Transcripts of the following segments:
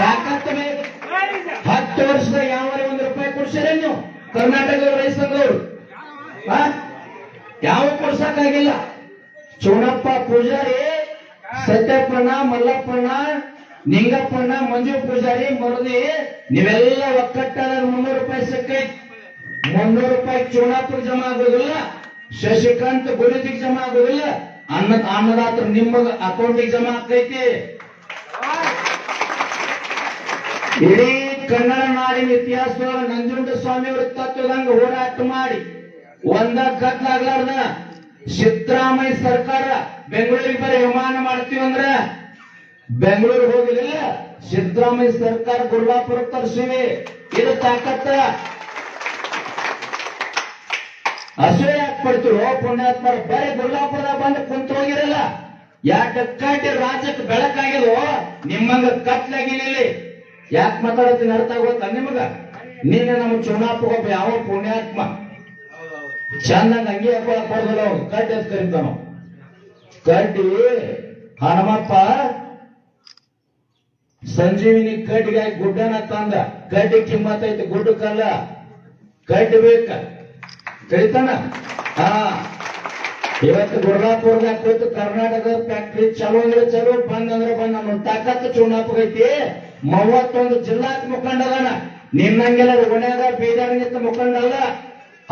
ತಾಕತ್ತು ಬೇಕು ಹತ್ತು ವರ್ಷದ ಯಾವ ಒಂದು ರೂಪಾಯಿ ಕೊಡ್ಸಿರ ನೀವು ಕರ್ನಾಟಕದವ್ರು ರೈತ ಸಂಘದವರು? ಯಾವ ಕೊಡ್ಸಕ್ಕಾಗಿಲ್ಲ. ಚೋಣಪ್ಪ ಪೂಜಾರಿ, ಸತ್ಯಪ್ಪಣ್ಣ, ಮಲ್ಲಪ್ಪಣ್ಣ, ನಿಂಗಪ್ಪಣ್ಣ, ಮಂಜು ಪೂಜಾರಿ, ಮರದಿ, ನೀವೆಲ್ಲ ಒಕ್ಕಟ್ಟಾದ ಮುನ್ನೂರು ರೂಪಾಯಿ ಸಿಕ್ಕೈತಿ ಮುನ್ನೂರು ರೂಪಾಯಿ ಚೋಣಾಪುರ ಜಮಾ ಆಗೋದಿಲ್ಲ. ಶಶಿಕಾಂತ್ ಗುರುಜಿಗೆ ಜಮಾ ಆಗೋದಿಲ್ಲ. ಅನ್ನ ಅನ್ನದಾತರು ನಿಮ್ಮ ಅಕೌಂಟಿಗೆ ಜಮಾ ಆಗ್ತೈತಿ. ಇಡೀ ಕನ್ನಡ ನಾಡಿನ ಇತಿಹಾಸದೊಳಗೆ ನಂಜುಂಡ ಸ್ವಾಮಿಯವರ ತತ್ವದಂಗ ಹೋರಾಟ ಮಾಡಿ ಒಂದ ಕತ್ಲಾಗ್ಲಾರ್ದ ಸಿದ್ದರಾಮಯ್ಯ ಸರ್ಕಾರ ಬೆಂಗಳೂರಿಗೆ ಬರೀ ವಿಮಾನ ಮಾಡ್ತೀವಿ ಅಂದ್ರ ಬೆಂಗಳೂರು ಹೋಗಲಿಲ್ಲ ಸಿದ್ದರಾಮಯ್ಯ ಸರ್ಕಾರ ಗುರುವಾಪುರ ತರಿಸಿವಿ. ಇದು ತಾಕತ್ತ ಅಸೂಯ ಯಾಕೆ ಪಡ್ತಿರೋ ಪುಣ್ಯಾತ್ಮರ, ಬರೀ ಗುರುವಾಪುರದ ಬಂದು ಕುಂತ ಹೋಗಿರಲ್ಲ. ಯಾಕೆ ಕಟ್ಟಿ ರಾಜ್ಯಕ್ಕೆ ಬೆಳಕಾಗಿಲ್ವೋ ನಿಮ್ಮಂಗ ಕತ್ಲಾಗಿಲ್ಲ ಯಾಕೆ ಮಾತಾಡತ್ತೀನಿ ಅರ್ಥ ಆಗೋತ್ತ ನಿಮಗ? ನೀನೆ ನಮ್ಮ ಚುನಾಪಗ ಒಬ್ಬ ಯಾವ ಪುಣ್ಯಾತ್ಮ? ಚೆನ್ನಾಗಿ ಅಂಗಿ ಹಾಕೊಳಕ್ ಬರ್ದಲ್ಲ ಅವ್ನು ಕಡ್ಡಿ ಅಂತ ಕಡ್ಡಿ, ಹನುಮಪ್ಪ, ಸಂಜೀವಿನಿ ಕಡ್ಡಿಗೆ ಗುಡ್ಡನ ತಂದ. ಕಡ್ಡಿ ಕಿಮ್ಮತ್ ಐತಿ ಗುಡ್ಡಕ್ಕಲ್ಲ ಕಡ್ಡಿ ಬೇಕ? ಕರಿತಾನ? ಹಾ. ಇವತ್ತು ಗುರ್ಲಾಪುರದಾಗ ಕೂತು ಕರ್ನಾಟಕದ ಫ್ಯಾಕ್ಟ್ರಿ ಚಲೋ ಅಂದ್ರೆ ಚಲೋ, ಬಂದ್ ಅಂದ್ರೆ ಬಂದ್ ನಮ್ಮ ತಾಕತ್ತು ಐತಿ. ಮೂವತ್ತೊಂದು ಜಿಲ್ಲಾ ಮುಖಂಡ ಅದಾನ. ನಿನ್ನಂಗೆಲ್ಲ ಒಣಗ ಬೀದರ್ ಮುಖಂಡ ಅಲ್ಲ.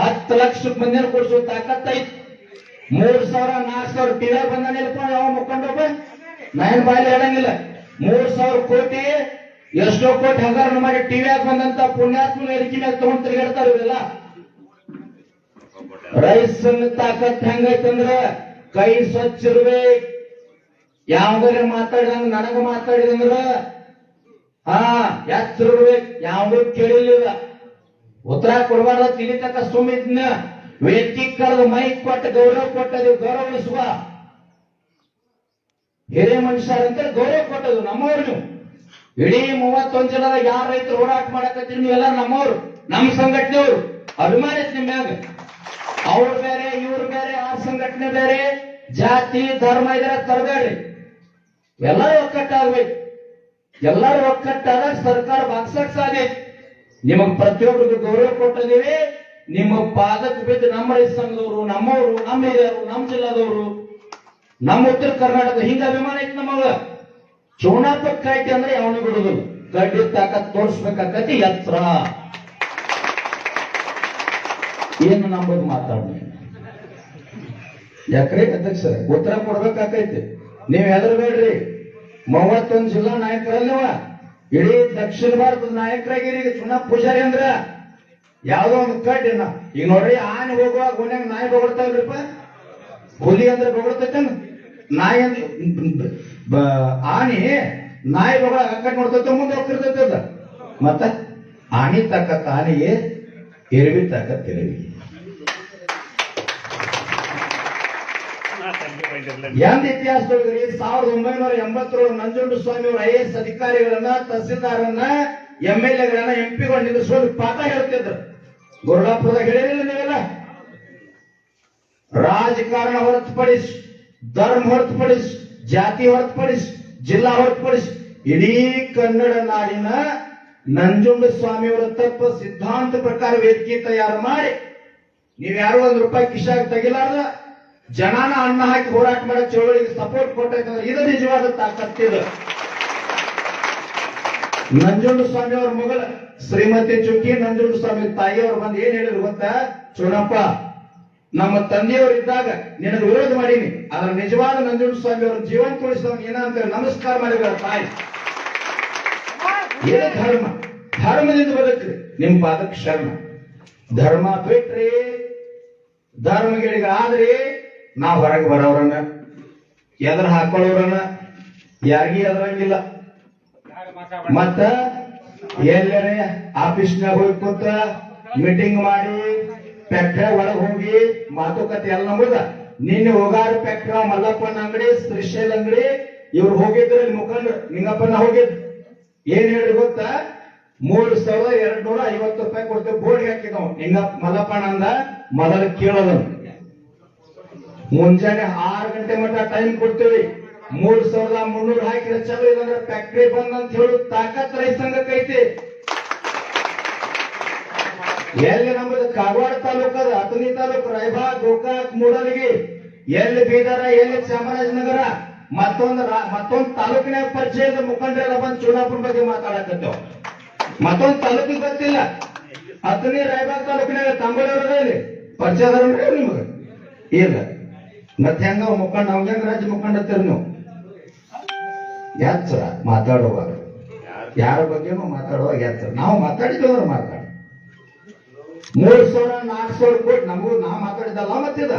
ಹತ್ತು ಲಕ್ಷ ಮಂದಿನ ಕೊಡ್ಸೋ ತಾಕತ್ ಐತಿ. ಮೂರ್ ಸಾವಿರ, ನಾಲ್ಕು ಸಾವಿರ ಟಿವಿ ನಿಲ್ಕೊಂಡು ಯಾವ ಮುಖಂಡ ನಾನು ನಾಯನ್ ಬಾಯಲ್ಲಿ ಹೇಳಂಗಿಲ್ಲ. ಮೂರ್ ಸಾವಿರ ಕೋಟಿ, ಎಷ್ಟೋ ಕೋಟಿ ಹಗರಣ ಮಾಡಿ ಟಿವಿಯಾಗ ಬಂದಂತ ಪುಣ್ಯಾತ್ಮ ಎರಿಕೆ ಮ್ಯಾಗ ತಗೊಂಡ್ ತಿರುಗಾಡ್ತಾರ ಇವೆಲ್ಲ? ರೈಸನ್ ತಾಕತ್ ಹೆಂಗೈತಂದ್ರ ಕೈ ಸ್ವಚ್ಛ ಇರ್ಬೇಕು. ಯಾವ್ದಾರ ಮಾತಾಡಿದಂಗ ನನಗ ಮಾತಾಡಿದಂದ್ರ ಹಾ ಎತ್ತಿರ್ಬೇಕ್ ಯಾವ್ದು ಕೇಳಿಲ್ಲ ಉತ್ತರ ಕೊಡಬಾರ್ದ ತಿಳಿತಕ್ಕ ಸುಮ್ಮಿದ್ನ ವ್ಯಕ್ತಿ ಕರೆದು ಮೈಕ್ ಕೊಟ್ಟ, ಗೌರವ ಕೊಟ್ಟದು ಗೌರವಿಸುವ ಹಿರಿಯ ಮನುಷ್ಯರಂತ ಗೌರವ ಕೊಟ್ಟದು ನಮ್ಮವ್ರು ನೀವು. ಇಡೀ ಮೂವತ್ತೊಂದ್ ಜನರ ಯಾರ ರೈತರು ಹೋರಾಟ ಮಾಡಕತ್ತೀರಿ ನೀವೆಲ್ಲ ನಮ್ಮವ್ರು, ನಮ್ಮ ಸಂಘಟನೆಯವರು. ಅಭಿಮಾನಿ ನಿಮ್ ಮ್ಯಾಗ ಅವ್ರು ಬೇರೆ, ಇವ್ರು ಬೇರೆ, ಆ ಸಂಘಟನೆ ಬೇರೆ. ಜಾತಿ, ಧರ್ಮ ಇದ್ರೆ ತರಬೇಡಿ ಎಲ್ಲ ಒಕ್ಕಟ್ಟಾಗ್ಬೇಕು. ಎಲ್ಲರೂ ಒಕ್ಕಟ್ಟಾದಾಗ ಸರ್ಕಾರ ಬಾಗ್ಸಕ್ ಸಾಧ್ಯ ನಿಮಗ್ ಪ್ರತಿಯೊಬ್ಬರಿಗೂ ಗೌರವ ಕೊಟ್ಟಿದ್ದೀವಿ. ನಿಮ್ಮ ಪಾದಕ್ಕೆ ಬಿದ್ದು ನಮ್ಮ ರೈತ ಸಂಘದವರು, ನಮ್ಮವರು, ನಮ್ಮ ಹಿರಿಯರು, ನಮ್ಮ ಜಿಲ್ಲಾದವರು. ನಮ್ಮ ಉತ್ತರ ಕರ್ನಾಟಕ ಹಿಂಗ ಅಭಿಮಾನ ಐತಿ ನಮಗ ಚೋಣಾಪಕ್ಕ ಐತಿ ಅಂದ್ರೆ ಯಾವನು ಬಿಡುದಿಲ್ಲ. ಗಡ್ಡಿ ತಾಕತ್ ತೋರಿಸ್ಬೇಕಾಕತಿ ಎತ್ರ ಏನು ನಂಬುದು ಮಾತಾಡಿ ಯಾಕ್ರೆ ಅಧ್ಯಕ್ಷ ಉತ್ತರ ಕೊಡ್ಬೇಕಾಕೈತಿ. ನೀವ್ ಹೆದರ್ಬೇಡ್ರಿ. ಮೂವತ್ತೊಂದು ಜಿಲ್ಲಾ ನಾಯಕರಲ್ಲವ? ಇಡೀ ದಕ್ಷಿಣ ಭಾರತದ ನಾಯಕರಾಗಿರಿ ಈಗ ಚುನಾವ್ ಪೂಜಾರಿ ಅಂದ್ರ. ಯಾವ್ದೋ ಒಂದು ಕಡ್ಡಿನ ಈಗ ನೋಡ್ರಿ, ಆನೆ ಹೋಗುವಾಗ ಗುಣ್ಯಾಗ ನಾಯಿ ಬೊಗಳ್ತಾವ್ರಿಪ್ಪ ಹುಲಿ ಅಂದ್ರೆ ಬೊಗಳ್ತೈತೇನು? ನಾಯಿ ಅಂದ್ರೆ ಆನೆ ನಾಯಿ ಬೊಗಳ ಕಟ್ ನೋಡ್ತೈತೆ ಮುಂದೆ ಹೋಗ್ತಿರ್ತೈತೆ ಮತ್ತ ಆನೆ ತಕ್ಕ ಆನೆಗೆ ಎರವಿ ತಕ್ಕ ಎರವಿ ಎಂದ ಇತಿಹಾಸದೊಳಗೆ ಸಾವಿರದ ಒಂಬೈನೂರ ಎಂಬತ್ತರೊಳಗೆ ನಂಜುಂಡ ಸ್ವಾಮಿ ಅವರ ಎಸ್ ಅಧಿಕಾರಿಗಳನ್ನ, ತಹಸೀಲ್ದಾರನ್ನ ಎಂ ಎಲ್ ಎಗಳನ್ನ ಎಂ ಪಿಗಳು ನಿಲ್ಲಿಸ್ಕೊಂಡು ಪಾಠ ಹೇಳ್ತಿದ್ರು ಗುರುಡಾಪುರದಾಗ ಹೇಳಿರಲಿಲ್ಲ ನೀವೆಲ್ಲ? ರಾಜಕಾರಣ ಹೊರತುಪಡಿಸಿ, ಧರ್ಮ ಹೊರತುಪಡಿಸಿ, ಜಾತಿ ಹೊರತುಪಡಿಸಿ, ಜಿಲ್ಲಾ ಹೊರತುಪಡಿಸಿ, ಇಡೀ ಕನ್ನಡ ನಾಡಿನ ನಂಜುಂಡ ಸ್ವಾಮಿಯವರ ತತ್ವ ಸಿದ್ಧಾಂತ ಪ್ರಕಾರ ವೇದಿಕೆ ತಯಾರು ಮಾಡಿ, ನೀವ್ಯಾರು ಯಾರು ಒಂದ್ ರೂಪಾಯಿ ಕಿಶಾಗ ತೆಗಿಲಾರ್ದ? ಜನಾನ ಅನ್ನ ಹಾಕಿ ಹೋರಾಟ ಮಾಡೋ ಚಳುವಳಿಗೆ ಸಪೋರ್ಟ್ ಕೊಟ್ಟೈತಂದ್ರೆ ಇದು ನಿಜವಾದ ತಾಕತ್ತಿದು ನಂಜುಂಡ ಸ್ವಾಮಿ ಅವ್ರ ಮಗಳ ಶ್ರೀಮತಿ ಚುಕ್ಕಿ ನಂಜುಂಡ ಸ್ವಾಮಿ ತಾಯಿಯವರು ಬಂದು ಏನ್ ಹೇಳಿದ್ರು ಗೊತ್ತಾ? ಚೂಡಪ್ಪ ನಮ್ಮ ತಂದೆಯವರು ಇದ್ದಾಗ ನಿನಗೆ ವಿರೋಧ ಮಾಡೀನಿ. ಆದ್ರೆ ನಿಜವಾದ ನಂಜುಂಡ ಸ್ವಾಮಿ ಅವ್ರ ಜೀವನ ತುಳಿಸಿದವ್ ಏನಂತ ನಮಸ್ಕಾರ ಮಾಡಿದ್ರ ತಾಯಿ. ಏನು ಧರ್ಮ? ಧರ್ಮದಿಂದ ಬದುಕ್ರಿ. ನಿಮ್ ಪಾದಕ್ಕೆ ಶರಣ. ಧರ್ಮ ಬಿಟ್ರಿ ಧರ್ಮಗಳಿಗೆ ಆದ್ರಿ ನಾವ್ ಹೊರಗೆ ಬರೋರನ್ನ ಎದ್ರ ಹಾಕೊಳ್ಳೋರನ್ನ ಯಾರಿಗೂ ಎದ್ರಂಗಿಲ್ಲ. ಮತ್ತ ಎಲ್ಲರೇ ಆಫೀಸ್ನಾಗ ಹೋಗಿ ಕೂತ ಮೀಟಿಂಗ್ ಮಾಡಿ ಫ್ಯಾಕ್ಟ್ರಿ ಒಳಗ್ ಹೋಗಿ ಮಾತುಕತೆ ಎಲ್ಲ ನಮ್ಮದ ನಿನ್ನೆ ಹೋಗಾರ ಫ್ಯಾಕ್ಟ್ರಿ ಮಲ್ಲಪ್ಪನ ಅಂಗಡಿ, ಶ್ರೀಶೈಲ್ ಅಂಗಡಿ, ಇವ್ರು ಹೋಗಿದ್ರು ಮುಖಂಡ್ರು, ನಿಂಗಪ್ಪನ ಹೋಗಿದ್. ಏನ್ ಹೇಳಿ ಗೊತ್ತಾ? ಮೂರ್ ಸಾವಿರದ ಎರಡ್ ನೂರ ಐವತ್ತು ರೂಪಾಯಿ ಕೊಡ್ತೇವೆ ಬೋರ್ಡ್ ಹಾಕಿದವ್. ನಿಂಗ ಮಲ್ಲಪ್ಪನ ಅಂದ, ಮೊದಲು ಕೇಳೋದನ್ನು ಮುಂಜಾನೆ ಆರು ಗಂಟೆ ಮಟ್ಟ ಟೈಮ್ ಕೊಡ್ತೀವಿ. ಮೂರ್ ಸಾವಿರದ ಮುನ್ನೂರು ಹಾಕಿದ್ರೆ ಚಲೋ ಇಲ್ಲಂದ್ರೆ ಫ್ಯಾಕ್ಟ್ರಿ ಬಂದ್ ಅಂತ ಹೇಳು ತಾಕತ್ ರೈತ ಸಂಘಕ್ಕೆ ಐತಿ. ಎಲ್ಲಿ ನಮ್ಮದು ಕಾಗವಾಡ ತಾಲೂಕದ ಅಥನಿ ತಾಲೂಕು ರಾಯಬಾ ಗೋಕಾಕ್, ಮೂಡಲಗಿ, ಎಲ್ಲಿ ಬೀದರ, ಎಲ್ಲಿ ಚಾಮರಾಜನಗರ, ಮತ್ತೊಂದು ಮತ್ತೊಂದು ತಾಲೂಕಿನ ಪರಿಚಯದ ಮುಖಂಡರೆಲ್ಲ ಬಂದು ಚುನಾಪುರ ಬಗ್ಗೆ ಮಾತಾಡಕತ್ತೇವ್. ಮತ್ತೊಂದು ತಾಲೂಕಿಗೆ ಗೊತ್ತಿಲ್ಲ. ಹತ್ತನೇ ರಾಯಬಾಗ್ ತಾಲೂಕಿನಾಗ ತಾಂಬೋಳಿ ಪರಿಚಯ ನಿಮ್ಗೆ? ಇಲ್ಲ. ಮತ್ತೆ ಹೆಂಗ ಮುಖಂಡ? ಅವ್ನ ಹೆಂಗ ರಾಜ್ಯ ಮುಖಂಡ ಅಂತೀರಿ ನೀವು? ಎಚ್ಚರ ಮಾತಾಡುವಾಗ. ಯಾರ ಬಗ್ಗೆನೂ ಮಾತಾಡುವಾಗ ಎಚ್ಚರ. ನಾವು ಮಾತಾಡಿದವ್ರು ಮಾತಾಡ. ಮೂರ್ ಸಾವಿರ, ನಾಲ್ಕು ಸಾವಿರ ಕೋಟಿ, ನಮಗೂ ನಾ ಮಾತಾಡಿದಲ್ಲ ಮತ್ತಿದ?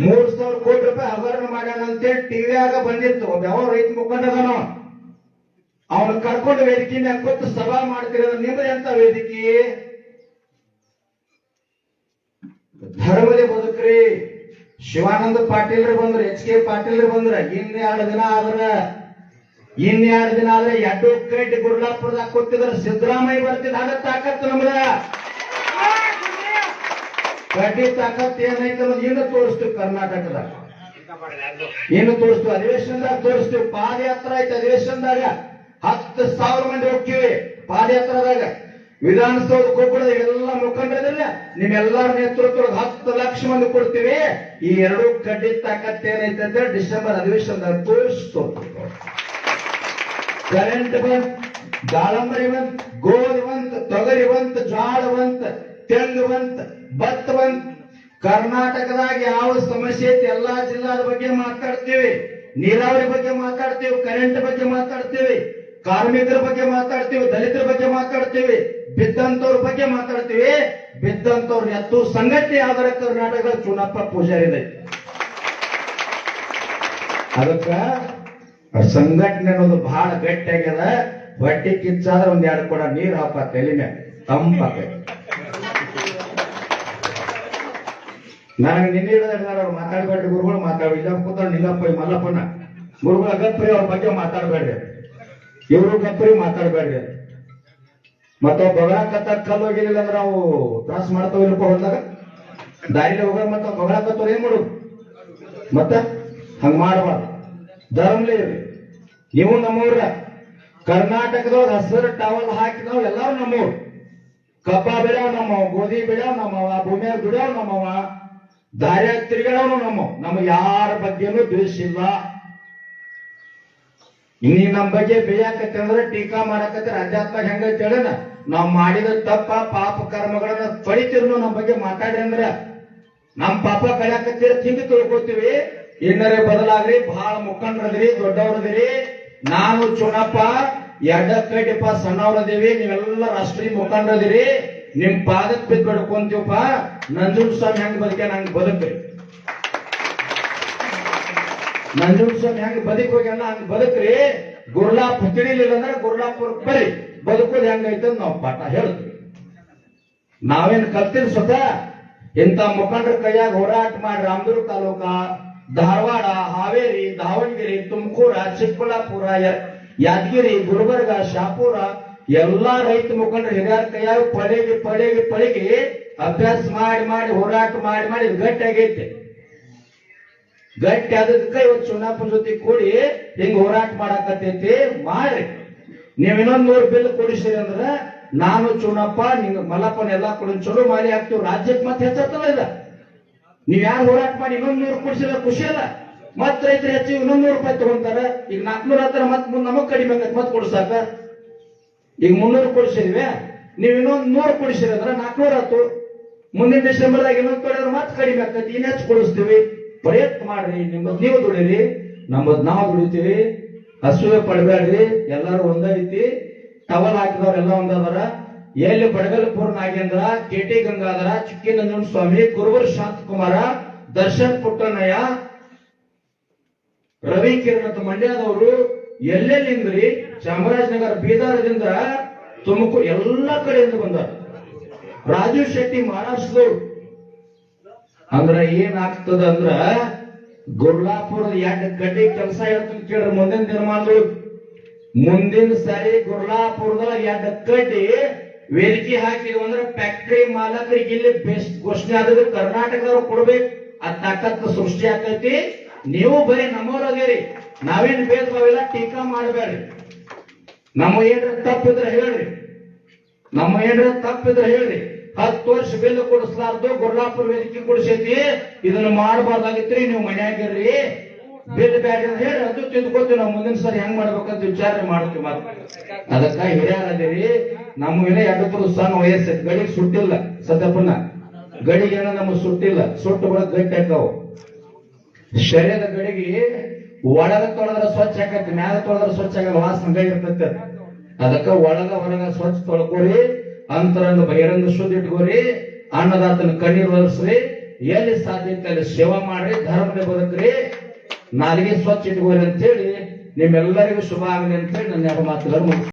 ಮೂರ್ ಸಾವಿರ ಕೋಟಿ ರೂಪಾಯಿ ಹಗರಣ ಮಾಡ್ಯಾನ ಅಂತೇಳಿ ಟಿವಿಯಾಗ ಬಂದಿತ್ತು. ಒಬ್ಬ ಯಾವ ರೈತ ಮುಖಂಡದನ. ಅವನು ಕರ್ಕೊಂಡು ವೇದಿಕೆ ಮ್ಯಾಗ ಕೂತು ಸಭಾ ಮಾಡ್ತೀರ ನಿಮ್ದು ಎಂತ ವೇದಿಕೆ? ಧರ್ಮದೇ ಬದುಕ್ರಿ. ಶಿವಾನಂದ ಪಾಟೀಲ್ ಬಂದ್ರ, ಎಚ್ ಕೆ ಪಾಟೀಲ್ರು ಬಂದ್ರ ಇನ್ನೆರಡು ದಿನ ಆದ್ರ ಇನ್ನೆರಡು ದಿನ ಆದ್ರೆ ಎಡ್ಡು ಕೈಟ್ ಗುರುಲಾಪುರದಾಗ ಕೊಟ್ಟಿದ್ರ ಸಿದ್ದರಾಮಯ್ಯ ಬರ್ತಿದ್ ಆಗ ತಾಕತ್ತು ನಮ್ದ. ಕಡ್ಡಿ ತಾಕತ್ ಏನೈತೆ ಅನ್ನೋದು ಇನ್ನು ತೋರಿಸ್ತೀವಿ ಕರ್ನಾಟಕದಾಗ. ಇನ್ನು ತೋರಿಸ್ತೀವಿ, ಅಧಿವೇಶನದಾಗ ತೋರಿಸ್ತೀವಿ, ಪಾದಯಾತ್ರ ಐತೆ ಅಧಿವೇಶನದಾಗ ಹತ್ತು ಸಾವಿರ ಮಂದಿ ಹೋಗ್ತೀವಿ ಪಾದಯಾತ್ರದಾಗ. ವಿಧಾನಸೌಧಕ್ಕೆ ಹೋಗ್ಬಿಡೋದು ಎಲ್ಲ ಮುಖಂಡರಿಲ್ಲ ನಿಮ್ಮೆಲ್ಲರ ನೇತೃತ್ವದ ಹತ್ತು ಲಕ್ಷ ಮಂದಿ ಕೊಡ್ತೀವಿ. ಈ ಎರಡು ಕಡ್ಡಿ ತಾಕತ್ ಏನೈತೆ ಅಂದ್ರೆ ಡಿಸೆಂಬರ್ ಅಧಿವೇಶನದ ಕರೆಂಟ್ ಬಂತ್ ದಾಳಂಬರಿ ಬಂತ್ ಗೋಧಿ ಬಂತ್ ತೊಗರಿ ಬಂತ್ ಜ್ವಾಳ ಕರ್ನಾಟಕದಾಗ ಯಾವ ಸಮಸ್ಯೆ ಐತಿ ಎಲ್ಲಾ ಜಿಲ್ಲಾದ ಬಗ್ಗೆ ಮಾತಾಡ್ತೀವಿ. ನೀರಾವರಿ ಬಗ್ಗೆ ಮಾತಾಡ್ತೀವಿ, ಕರೆಂಟ್ ಬಗ್ಗೆ ಮಾತಾಡ್ತೀವಿ. ಕಾರ್ಮಿಕರ ಬಗ್ಗೆ ಮಾತಾಡ್ತೀವಿ, ದಲಿತರ ಬಗ್ಗೆ ಮಾತಾಡ್ತೀವಿ, ಬಿದ್ದಂತವ್ರ ಬಗ್ಗೆ ಮಾತಾಡ್ತೀವಿ. ಬಿದ್ದಂತವ್ರ ಎತ್ತು ಸಂಘಟನೆ ಆದರೆ ಕರ್ನಾಟಕ ಚುನಪ್ಪ ಪೂಜಾರಿ ಇದೆ ಅದಕ್ಕ ಸಂಘಟನೆ ಅನ್ನೋದು ಬಹಳ ಗಟ್ಟಿಯಾಗ್ಯದ. ಹೊಟ್ಟಿ ಕಿಚ್ಚಾದ್ರೆ ಒಂದ್ ಎರಡು ಕೊಡ ನೀರ್ ಹಾಪ ತಲೆ ಮ್ಯಾಗ. ತಂಪಾಕ ನನಗೆ ನಿನ್ನೆ ಅವ್ರು ಮಾತಾಡ್ಬೇಡ್ರಿ ಗುರುಗಳು, ಮಾತಾಡಿ ಇಲ್ಲ ಕೂತಾರ ನಿಲ್ಲಪ್ಪ ಮಲ್ಲಪ್ಪನ ಗುರುಗಳ ಗಪ್ರಿ ಅವ್ರ ಬಗ್ಗೆ ಮಾತಾಡ್ಬೇಡ್ರಿ. ಇವರು ಗಪ್ರಿ ಮಾತಾಡ್ಬೇಡ್ರಿ. ಮತ್ತ ಬಗಳಕತ್ತ ಕಲ್ಲು ಹೋಗಿರಲಿಲ್ಲ ಅಂದ್ರೆ ನಾವು ತ್ರಾಸ ಮಾಡ್ತಾವಿಲ್ಲಪ್ಪ ಹೊಲ್ದಾಗ? ದಾರಿಲಿ ಹೋಗ ಮತ್ತ ಬಗಳಕತ್ತವ್ರು ಏನ್ ಮಾಡು ಮತ್ತ ಹಂಗ ಮಾಡಬಾರ್ದು. ಧರ್ಮಲೇ ನೀವು ನಮ್ಮವ್ರ ಕರ್ನಾಟಕದವ್ರ ಹಸಿರು ಟವಲ್ ಹಾಕಿದವ್ ಎಲ್ಲಾರು ನಮ್ಮವ್ರು ಕಬ್ಬ ಬೆಳ್ಯಾವ ನಮ್ಮ ಗೋಧಿ ಬೆಳ್ಯಾವ ನಮ್ಮವ ಭೂಮಿಯ ಬಿಡ್ಯಾವ ನಮ್ಮವ ದಾರಿ ತಿರ್ಗಾಡವನು ನಮ್ಮ ನಮ್ಗೆ ಯಾರ ಬಗ್ಗೆನೂ ದ್ವೇಷ ಇಲ್ಲ. ನೀ ನಮ್ ಬಗ್ಗೆ ಬೇಯಾಕತ್ತೆ ಅಂದ್ರೆ ಟೀಕಾ ಮಾಡಕತ್ತೆ ಅಧ್ಯಾತ್ಮ ಹೆಂಗೈತೆ ಹೇಳನ? ನಾವ್ ಮಾಡಿದ ತಪ್ಪ, ಪಾಪ ಕರ್ಮಗಳನ್ನ ತೊಳಿತಿರ್ನು ನಮ್ ಬಗ್ಗೆ ಮಾತಾಡಿ ಅಂದ್ರ ನಮ್ ಪಾಪ ಕಳ್ಯಾಕತ್ತೀರ ತಿಂದು ತಿಳ್ಕೊತೀವಿ. ಇನ್ನರೇ ಬದಲಾಗ್ರಿ ಬಹಳ ಮುಖಂಡರದಿರಿ, ದೊಡ್ಡವ್ರದಿರಿ. ನಾನು ಚುನಪ್ಪ ಎರಡ ಕೈಟಿಪ್ಪ ಸಣ್ಣವ್ರದೇವಿ, ನೀವೆಲ್ಲ ರಾಷ್ಟ್ರೀಯ ಮುಖಂಡರದಿರಿ. ನಿಮ್ ಪಾದಕ್ ಬಿದ್ದು ಬಿಡ್ಕೊಂತೀವಪ್ಪ. ನಂಜುನ್ ಸ್ವಾಮಿ ಹೆಂಗ್ ಬದುಕೆ ನಂಗೆ ಬದುಕ್ರಿ. ನಂಜುಂಡ ಸ್ವಾಮಿ ಹೆಂಗ್ ಬದುಕ್ ಹೋಗ್ಯಾನ ಹಂಗೆ ಬದುಕ್ರಿ. ಗುರ್ಲಾಪ್ ತಿಳಿಲಿಲ್ಲ ಅಂದ್ರೆ ಗುರ್ಲಾಪುರ ಬರಿ ಬದುಕೋದು ಹೆಂಗೈತೆ ನಾವು ಪಾಠ ಹೇಳಿದ್ವಿ. ನಾವೇನ್ ಕಲ್ತಿರ್ ಸ್ವತಃ ಇಂಥ ಮುಖಂಡರ ಕೈಯಾಗ ಹೋರಾಟ ಮಾಡಿ ರಾಮದುರ್ಗ ತಾಲೂಕ, ಧಾರವಾಡ, ಹಾವೇರಿ, ದಾವಣಗೆರೆ, ತುಮಕೂರ, ಚಿಕ್ಕಬಳ್ಳಾಪುರ ಯಾದಗಿರಿ, ಗುಲ್ಬರ್ಗ, ಶಾಪುರ ಎಲ್ಲಾ ರೈತ ಮುಖಂಡರು ಹಿರಿಯರ ಕೈಯಾಗ ಪಳಿಗೆ ಪಳಿಗೆ ಪಳಿಗೆ ಅಭ್ಯಾಸ ಮಾಡಿ ಮಾಡಿ, ಹೋರಾಟ ಮಾಡಿ ಮಾಡಿ ಗಟ್ಟಿ ಆಗೈತೆ. ಗಟ್ಟಿ ಅದಕ್ಕ ಇವತ್ತು ಚುನಾಪುರ ಜೊತೆ ಕೂಡಿ ಹಿಂಗ್ ಹೋರಾಟ ಮಾಡಾಕತ್ತೈತಿ ಮಾಡ್ರಿ ನೀವ್ ಇನ್ನೊಂದ್ ನೂರು ಬಿಲ್ ಕೊಡಿಸ್ರಿ ಅಂದ್ರ ನಾನು ಚುನಪ್ಪ ನಿಂಗ ಮಲ್ಲಪ್ಪನ ಎಲ್ಲಾ ಕೊಡ ಚಲೋ ಮಾರಿ ಹಾಕ್ತೀವಿ ರಾಜ್ಯಕ್ಕೆ ಮತ್ತೆ ಹೆಚ್ಚತ್ತಲ್ಲ ಇಲ್ಲ ನೀವ್ ಯಾರು ಹೋರಾಟ ಮಾಡಿ ಇನ್ನೊಂದ್ ನೂರು ಕೊಡಿಸಿದ್ರೆ ಖುಷಿ ಅಲ್ಲ? ಮತ್ ರೈತರು ಹೆಚ್ಚು ಇನ್ನೊಂದ್ ನೂರು ರೂಪಾಯಿ ತಗೊಂತಾರ? ಈಗ ನಾಲ್ಕನೂರ ಹತ್ರ ಮತ್ ನಮಗ್ ಕಡಿಮೆ ಆಗತ್ತೆ ಮತ್ ಕೊಡ್ಸಾಕ? ಈಗ ಮುನ್ನೂರು ಕೊಡಿಸಿದ್ವಿ. ನೀವ್ ಇನ್ನೊಂದ್ ನೂರು ಕೊಡಿಸಿರಿ ಅಂದ್ರೆ ನಾಲ್ಕನೂರ ಹತ್ತು ಮುಂದಿನ ಡಿಸೆಂಬರ್ದಾಗ ಇನ್ನೊಂದ್ ಕೊಡಿದ್ರೆ ಮತ್ತೆ ಕಡಿಮೆ ಆಗ್ತೈತಿ, ಇನ್ನ ಹೆಚ್ಚು ಕೊಡಿಸ್ತೀವಿ. ಪ್ರಯತ್ನ ಮಾಡ್ರಿ ನಿಮ್ಮದ್ ನೀವು ದುಡಿರಿ ನಮ್ಮದ್ ನಾವು ದುಡಿತೀವಿ, ಹಸುವೆ ಪಡಬೇಡ್ರಿ ಎಲ್ಲಾರು ಒಂದ ರೀತಿ, ಟವಲ್ ಹಾಕಿದವ್ರೆಲ್ಲ ಒಂದದಾರ ಎಲ್ಲಿ ಬಡಗಲಪುರ ನಾಗೇಂದ್ರ ಕೆ ಟಿ ಗಂಗಾಧರ ಚುಕ್ಕಿ ನಂಜುಂಡ ಸ್ವಾಮಿ ಕುರುಬರ್ ಶಾಂತಕುಮಾರ ದರ್ಶನ್ ಪುಟ್ಟಣ್ಣಯ್ಯ, ರವಿ ಕಿರಣತ್ ಮಂಡ್ಯದವರು, ಎಲ್ಲೆಲ್ಲಿಂದ್ರಿ? ಚಾಮರಾಜನಗರ, ಬೀದಾರದಿಂದ ತುಮಕೂರು, ಎಲ್ಲಾ ಕಡೆಯಿಂದ ಬಂದಾರ. ರಾಜು ಶೆಟ್ಟಿ, ಮಹಾರಾಷ್ಟ್ರದವ್ರು. ಅಂದ್ರ ಏನಾಗ್ತದ ಅಂದ್ರ ಗುರ್ಲಾಪುರದ ಎರಡು ಗಡ್ಡಿ ಕೆಲಸ ಹೇಳ್ತೀನಿ ಕೇಳ್ರಿ ಮುಂದಿನ ದಿನಮಾನದೊಳಗ. ಮುಂದಿನ ಸಾರಿ ಗುರ್ಲಾಪುರದ ಎರಡು ಕಡ್ಡಿ ವೇದಿಕೆ ಹಾಕಿದ್ವು ಅಂದ್ರೆ ಫ್ಯಾಕ್ಟರಿ ಮಾಲಕರಿಗೆ ಇಲ್ಲಿ ಬೆಸ್ಟ್ ಘೋಷಣೆ ಆದ್ರೆ ಕರ್ನಾಟಕದವ್ರು ಕೊಡ್ಬೇಕು. ಆ ತಾಕತ್ತು ಸೃಷ್ಟಿ ಆಕೈತಿ ನೀವು ಬರೀ ನಮ್ಮವ್ರ ಅದೇರಿ ನಾವೇನ್ ಭೇದ ಭಾವಿಲ್ಲ ಟೀಕಾ ಮಾಡಬೇಡ್ರಿ. ನಮ್ಮ ಏನ್ರ ತಪ್ಪಿದ್ರೆ ಹೇಳ್ರಿ. ನಮ್ಮ ಏನ್ರ ತಪ್ಪಿದ್ರೆ ಹೇಳ್ರಿ. ಹತ್ತು ವರ್ಷ ಬಿಲ್ ಕೊಡಿಸ್ಲಾರ್ದು, ಗುರ್ಲಾಪುರ ವೇದಿಕೆ ಕೊಡಿಸೈತಿ. ಇದನ್ನ ಮಾಡಬಾರ್ದಾಗಿತ್ರಿ, ನೀವು ಮನ್ಯಾಗಿರ್ರಿ ಬಿಲ್ ಬ್ಯಾಡ ಹೇಳಿ ಅದು ತಿಂದ್ಕೊತೀವಿ. ನಾವು ಮುಂದಿನ ಸರಿ ಹೆಂಗ್ ಮಾಡ್ಬೇಕಂತ ವಿಚಾರಣೆ ಮಾಡ್ತೀವಿ ಮತ್ತೆ ಅದಕ್ಕ ಹಿರಿಯರದಿರಿ ಮೇಲೆ ಎರಡು ಸಣ್ಣ ವಯಸ್ಸು ಗಡಿಗೆ ಸುಟ್ಟಿಲ್ಲ ಸದ್ಯಪ್ಪನ ಗಡಿಗೇನ ನಮಗ್ ನಮಗೆ ಸುಟ್ಟಿಲ್ಲ. ಸುಟ್ಟು ಕೂಡ ಗಟ್ಟಿ ಹಾಕವು ಶರೀರದ ಗಡಿಗೆ ಒಳಗ ತೊಳೆದ್ರ ಸ್ವಚ್ಛ ಆಕತಿ ಮ್ಯಾಲ ತೊಳೆದ್ರ ಸ್ವಚ್ಛ ಆಗಲ್ಲ, ವಾಸನೆ ಗಡಿ ಇರ್ತೈತೆ. ಅದಕ್ಕ ಒಳಗ ಹೊರಗ ಸ್ವಚ್ಛ ತೊಳ್ಕೊರಿ. ಅಂತರಂಗ ಬಹಿರಂಗ ಶುದ್ಧ ಇಟ್ಕೋರಿ ಅನ್ನದಾತನ ಕಣ್ಣೀರ್ ಒರೆಸ್ರಿ ಎಲ್ಲಿ ಸಾಧ್ಯ ಐತೆ ಅಲ್ಲಿ ಸೇವಾ ಮಾಡ್ರಿ ಧರ್ಮದ ಬದುಕ್ರಿ, ನಾಲಿಗೆ ಸ್ವಚ್ಛ ಇಟ್ಕೋರಿ ಅಂತೇಳಿ ನಿಮ್ಮೆಲ್ಲರಿಗೂ ಶುಭ ಆಗಲಿ ಅಂತೇಳಿ ನನ್ನ ಮಾತುಗಳನ್ನು.